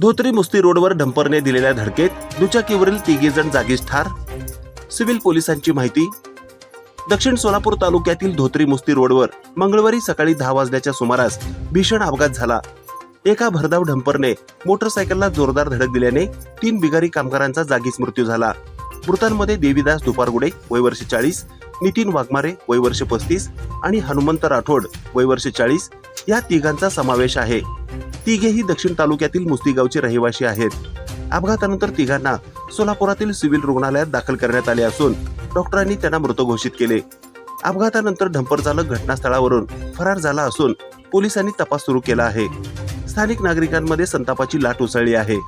धोत्री मुस्ती रोडवर डंपरने दिलेल्या धडकेत दुचाकीवरील तिघे जण जागीच ठार. सिव्हिल पोलिसांची माहिती. दक्षिण सोलापूर तालुक्यातील धोत्री मुस्ती रोडवर मंगळवारी सकाळी दहा वाजल्याच्या सुमारास भीषण अपघात झाला. एका भरधाव डंपरने मोटरसायकलला जोरदार धडक दिल्याने तीन बिगारी कामगारांचा जागीच मृत्यू झाला. मृतांमध्ये देवीदास दुपारगुडे वय वर्ष चाळीस नितीन वाघमारे वय वर्ष पस्तीस आणि हनुमंत राठोड वय वर्ष चाळीस या तिघांचा समावेश आहे. तिघेही दक्षिण तालुक्यातील मुस्तीगावचे रहिवासी आहेत. अपघातानंतर तिघांना सोलापुरातील सिव्हिल रुग्णालयात दाखल करण्यात आले असून डॉक्टरांनी त्यांना मृत घोषित केले. अपघातानंतर ढंपर चालक घटनास्थळावरून. फरार झाला असून पोलिसांनी तपास सुरू केला आहे. स्थानिक नागरिकांमध्ये संतापाची लाट उसळली आहे.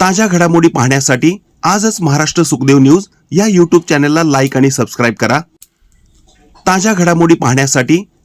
ताज्या घडामोडी पाहण्यासाठी आजच महाराष्ट्र सुखदेव न्यूज या यूट्यूब चॅनलला लाईक आणि सबस्क्राईब करा. ताज्या घडामोडी पाहण्यासाठी